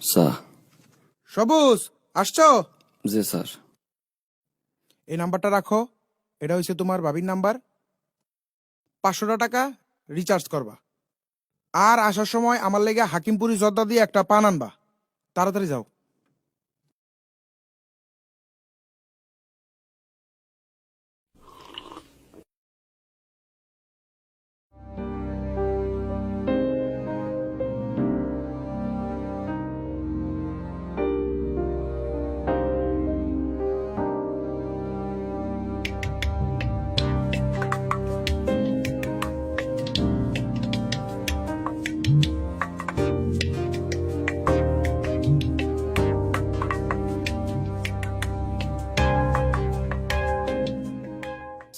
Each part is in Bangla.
স্যার। সবুজ আসছো? জি স্যার। এই নাম্বারটা রাখো। এটা হচ্ছে তোমার ভাবির নাম্বার। পাঁচশোটা টাকা রিচার্জ করবা। আর আসার সময় আমার লেগে হাকিমপুরি জর্দা দিয়ে একটা পান আনবা। তাড়াতাড়ি যাও।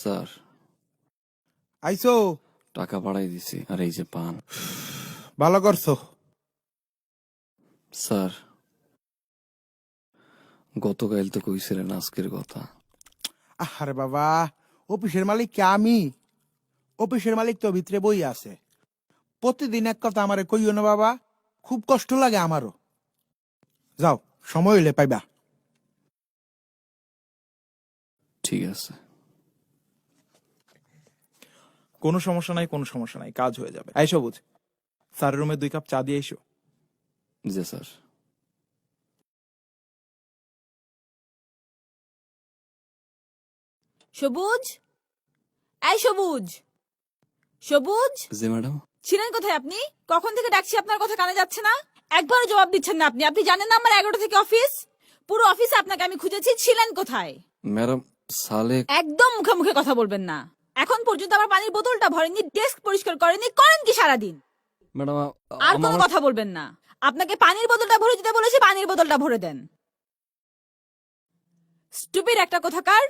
স্যার। আইসো। টাকা বাড়াই দিছি আর এই যে পান। ভালো করছ? স্যার গতকাল তো কইছিলেন আজকের কথা। আরে বাবা অফিসের মালিক কে আমি? অফিসের মালিক তো ভিতরে বই আছে। প্রতিদিন এক কথা আমারে কইও না বাবা খুব কষ্ট লাগে আমারও। যাও সময় হইলে পাইবা। ঠিক আছে। কোনো সমস্যা নাই কোনো সমস্যা নাই কাজ হয়ে যাবে। আই সবুজ। স্যারের রুমে দুই কাপ চা দিয়ে এসো। জি স্যার। সবুজ? এই সবুজ। সবুজ? জি ম্যাডাম। ছিলেন কোথায় আপনি? কখন থেকে ডাকছি আপনার কথা কানে যাচ্ছে না? একবারও জবাব দিচ্ছেন না আপনি। আপনি জানেন না আমার এগারোটা থেকে অফিস? পুরো অফিসে আপনাকে আমি খুঁজেছি। ছিলেন কোথায়? ম্যাডাম সালে একদম মুখে মুখে কথা বলবেন না। এখন পর্যন্ত আমার পানির বোতলটা ভরেনি ডেস্ক পরিষ্কার করেনি করেন কি সারাদিন? ম্যাডাম আর কোনো কথা বলবেন না। আপনাকে পানির বোতলটা ভরে দিতে বলেছি পানির বোতলটা ভরে দেন। স্টুপিড একটা কোথাকার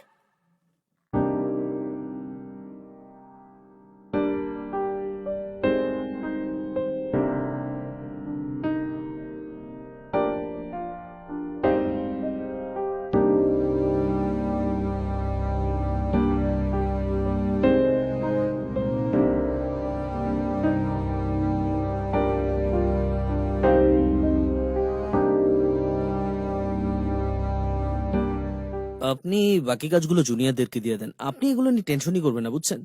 আপনি বাকি কাজগুলো জুনিয়রদেরকে দিয়ে দেন। আপনি এগুলো নিয়ে টেনশনই করবেন না, বুঝছেন?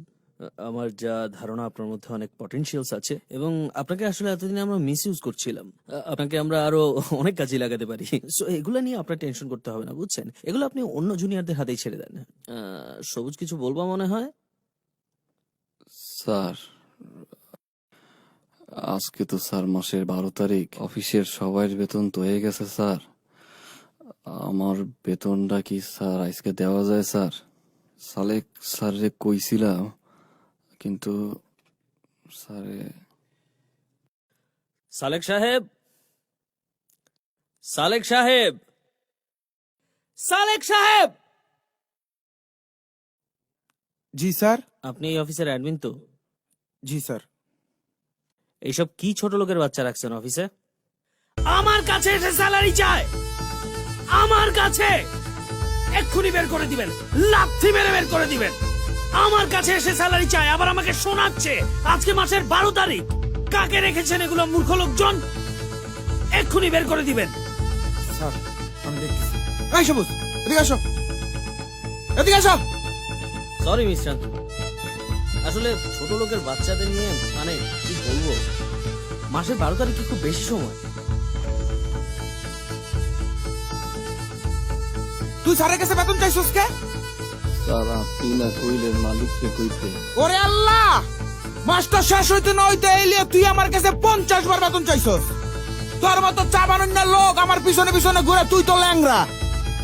আমার যা ধারণা, আপনার মধ্যে অনেক পটেনশিয়ালস আছে এবং আপনাকে আসলে এতদিন আমরা মিস ইউজ করছিলাম। আপনাকে আমরা আরও অনেক কাজে লাগাতে পারি। সো এগুলো নিয়ে আপনার টেনশন করতে হবে না, বুঝছেন? এগুলো আপনি অন্য জুনিয়রদের হাতেই ছেড়ে দেন। সবুজ কিছু বলব মনে হয়? স্যার, আজকে তো স্যার মাসের বারো তারিখ। অফিসের সবার বেতন তো হয়ে গেছে, স্যার। আমার বেতনটা কি স্যার আজকে দেওয়া যায় স্যার? সালেক স্যারে কইছিলাম কিন্তু স্যারে সালেক সাহেব? সালেক সাহেব? সালেক সাহেব! জি স্যার। আপনি এই অফিসের অ্যাডমিন তো? জি স্যার। এইসব কি ছোট লোকের বাচ্চা রাখছেন অফিসে? আমার কাছে এসে স্যালারি চায় আমার কাছে এক্ষুনি বের করে দিবেন। লাথি মেরে বের করে দিবেন। আমার কাছে এসে স্যালারি চায় আবার আমাকে শোনাচ্ছে আজকে মাসের বারো তারিখ। কাকে রেখেছেন এগুলো মূর্খ লোকজন? এক্ষুনি বের করে দিবেন। স্যার আমি দেখতেছি। এই সবুজ এদিকে আসো। এদিকে আসো। সরি মিশ্রান্ত আসলে ছোট লোকের বাচ্চাদের নিয়ে মানে কি বলব? মাসের বারো তারিখ কি খুব বেশি সময়। তুই স্যারের কাছে বেতন চাইছিস কে? স্যার আপনি না কইলেন মালিককে কইতে? ওরে আল্লাহ! মাস্টার শেষ হইতে না হইতে এলিয়ে তুই আমার কাছে পঞ্চাশ বার বেতন চাইছস। তোর মতো চা বানান্য লোক আমার পিছনে পিছনে ঘুরে তুই তো ল্যাংরা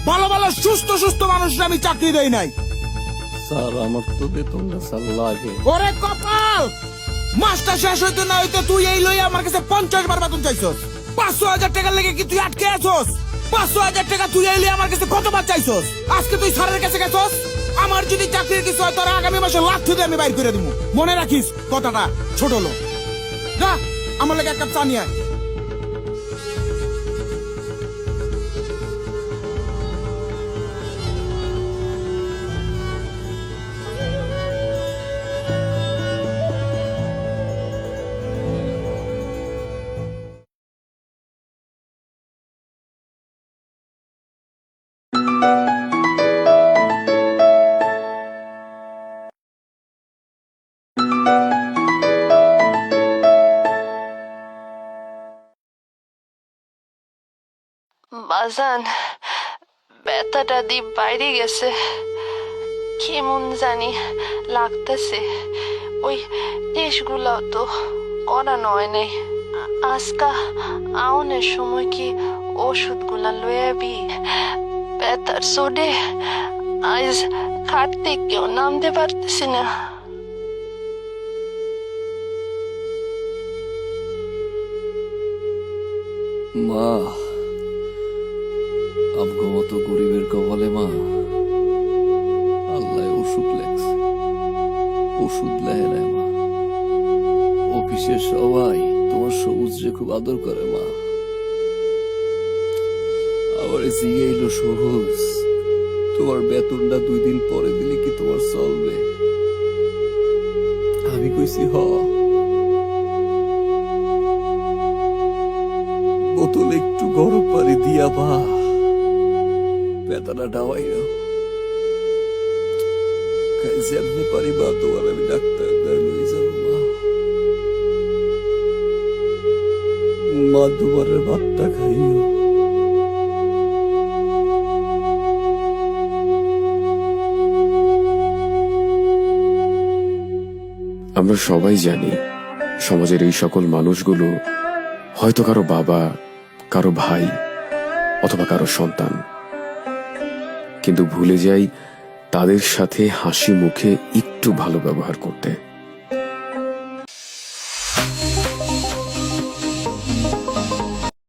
ভালো ভালো সুস্থ সুস্থ মানুষ আমি চাকরি দেই নাই। স্যার আমার তো বেতনটা স্যার লাগে। ওরে কপাল! মাস্টার শেষ হইতে না হইতে তুই এই লই আমার কাছে পঞ্চাশ বার বেতন চাইছস। পাঁচশো হাজার টাকা লেগে কি তুই আটকে আছস? পাঁচশো হাজার টাকা তুই এলে আমার কাছে কতবার চাইছস? আজকে তুই স্যারের কাছে গেছস? আমার যদি চাকরির কিছু হয়, তোর আগামী মাসে লাখ থেকে আমি বাইর করে দিব। মনে রাখিস, কথাটা, ছোট লোক। যা, আমার লাগে এক কাপ চা নিয়ে বাজান, ব্যথাটা দিয়ে বাইরে গেছে। কেমন জানি লাগতেছে। ওই টেস্টগুলাও তো করানো হয় নাই। আজকা আউনের সময় কি ওষুধগুলা লয়াবি ব্যথার সোডে আজ খাট থেকেও নামতে পারতেছি না। মা, আমগো মতো গরিবের কপালে মা আল্লাহ ওষুধ লেখছে ওষুধ লেহে নেয় মা। অফিসের সবাই তোমার সবুজ যে খুব আদর করে মা। আবার জিগাইলো সবুজ তোমার বেতনটা দুই দিন পরে দিলে কি তোমার চলবে? আমি কইছি, হ। বোতল একটু গরম পানি দিয়া বা। বেতাটা ডাওয়াই না যেমনি পারি বা, তোমার আমি ডাক্তার লই যাব, মা। মা দুবারের ভাতটা খাইও। আমরা সবাই জানি, সমাজের এই সকল মানুষগুলো হয়তো কারও বাবা, কারও ভাই, অথবা কারও সন্তান। কিন্তু ভুলে যাই তাদের সাথে হাসি মুখে একটু ভালো ব্যবহার করতে।